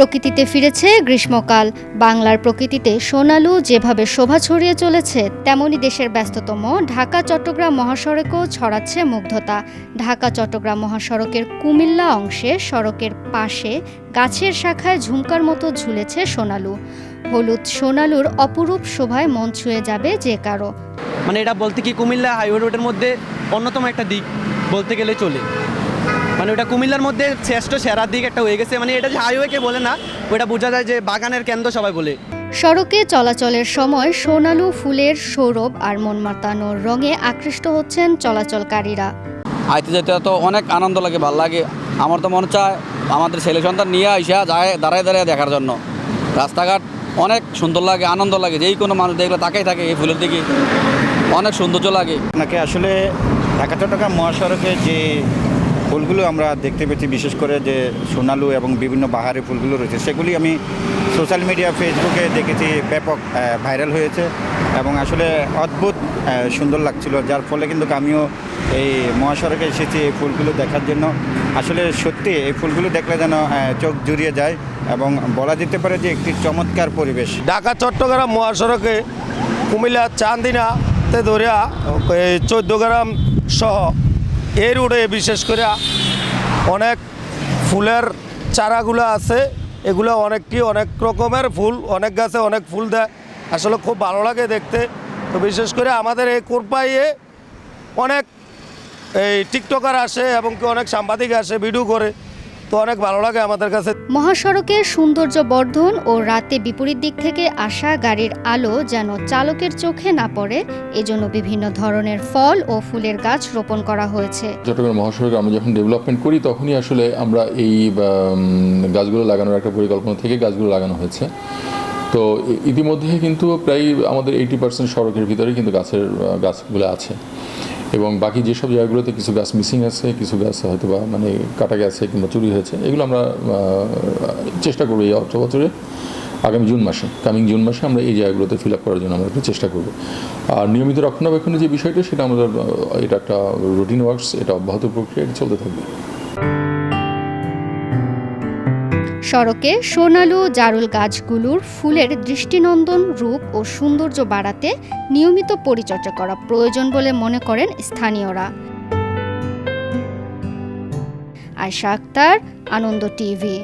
প্রকৃতিতে ফিরেছে গ্রীষ্মকাল। বাংলার প্রকৃতিতে সোনালু যেভাবে শোভা ছড়িয়ে চলেছে, তেমনি দেশের ব্যস্ততম ঢাকা, চট্টগ্রাম মহাসড়কেও ছড়াচ্ছে মুগ্ধতা। ঢাকা, চট্টগ্রাম মহাসড়কের কুমিল্লা অংশে সড়কের পাশে গাছের শাখায় ঝুমকার মতো ঝুলেছে সোনালু। হলুদ সোনালুর অপরূপ শোভায় মন ছুঁয়ে যাবে যে কারও। মানে এটা বলতে কি কুমিল্লা হাইওয়ে রোডের মধ্যে অন্যতম একটা দিক বলতে গেলে চলে। মানে ওটা কুমিল্লার মধ্যে শ্রেষ্ঠ সেরার দিক একটা হয়ে গেছে। মানে এটা যে হাইওয়েকে বলে না ওটা বোঝা যায় যে বাগানের কেন্দ্র সবাই বলে। সড়কে চলাচলের সময় সোনালু ফুলের সৌরভ আর মন মাতানোর রঙে আকৃষ্ট হচ্ছেন চলাচলকারীরা। আইতে যেতে তো অনেক আনন্দ লাগে ভালো লাগে। আমার তো মনে চায় আমাদের ছেলে সন্তান নিয়ে আইসা যায় দাঁড়ায় দাঁড়ায় দেখার জন্য। রাস্তাঘাট অনেক সুন্দর লাগে আনন্দ লাগে। যেই কোনো মানুষ দেখলে তাকাই থাকে এই ফুলের দিকে। অনেক সৌন্দর্য লাগে। আপনাকে আসলে ঢাকা চট্টগ্রাম মহাসড়কে যে ফুলগুলো আমরা দেখতে পেয়েছি, বিশেষ করে যে সোনালু এবং বিভিন্ন বাহারি ফুলগুলো রয়েছে, সেগুলি আমি সোশ্যাল মিডিয়া ফেসবুকে দেখেছি, ব্যাপক ভাইরাল হয়েছে এবং আসলে অদ্ভুত সুন্দর লাগছিল, যার ফলে কিন্তু আমিও এই মহাসড়কে এসেছি এই ফুলগুলো দেখার জন্য। আসলে সত্যি এই ফুলগুলো দেখলে যেন চোখ জুড়িয়ে যায় এবং বলা যেতে পারে যে একটি চমৎকার পরিবেশ। ঢাকা, চট্টগ্রাম মহাসড়কে কুমিল্লা চান্দিনাতে ধরিয়া এই চোদ্দ গ্রাম সহ এই রোডে বিশেষ করে অনেক ফুলের চারাগুলো আছে। এগুলো অনেকটি অনেক রকমের ফুল, অনেক গাছে অনেক ফুল দেয়। আসলে খুব ভালো লাগে দেখতে। তো বিশেষ করে আমাদের এই কোরপাইয়ে অনেক এই টিকটকার আসে এবং কি অনেক সাংবাদিক আসে, ভিডিও করে। তো অনেক ভালো লাগে আমাদের কাছে। মহাসড়কের সৌন্দর্য বর্ধন ও রাতে বিপরীত দিক থেকে আসা গাড়ির আলো যেন চালকের চোখে না পড়ে এজন্য বিভিন্ন ধরনের ফল ও ফুলের গাছ রোপণ করা হয়েছে। চট্টগ্রাম মহাসড়কে আমরা যখন ডেভেলপমেন্ট করি তখনই আসলে আমরা এই গাছগুলো লাগানোর একটা পরিকল্পনা থেকে গাছগুলো লাগানো হয়েছে। তো ইতিমধ্যে কিন্তু প্রায় আমাদের এইটি পার্সেন্ট সড়কের ভিতরে কিন্তু গাছের গাছগুলো আছে। এবং বাকি যেসব জায়গাগুলোতে কিছু গাছ মিসিং আছে, কিছু গাছ হয়তো বা মানে কাটা গেছে কিংবা চুরি হয়েছে, এগুলো আমরা চেষ্টা করব এই অর্থ বছরে। আগামী জুন মাসে কামিং জুন মাসে আমরা এই জায়গাগুলোতে ফিল আপ করার জন্য আমরা একটু চেষ্টা করব। আর নিয়মিত রক্ষণাবেক্ষণের যে বিষয়টা, সেটা আমাদের এটা একটা রুটিন ওয়ার্কস এটা অব্যাহত প্রক্রিয়া চলতে থাকবে। সড়কে সোনালু জারুল গাছগুলোর ফুলের দৃষ্টিনন্দন রূপ ও সৌন্দর্য বাড়াতে নিয়মিত পরিচর্যা করা প্রয়োজন বলে মনে করেন স্থানীয়রা। আয়শা আক্তার, আনন্দ টিভি।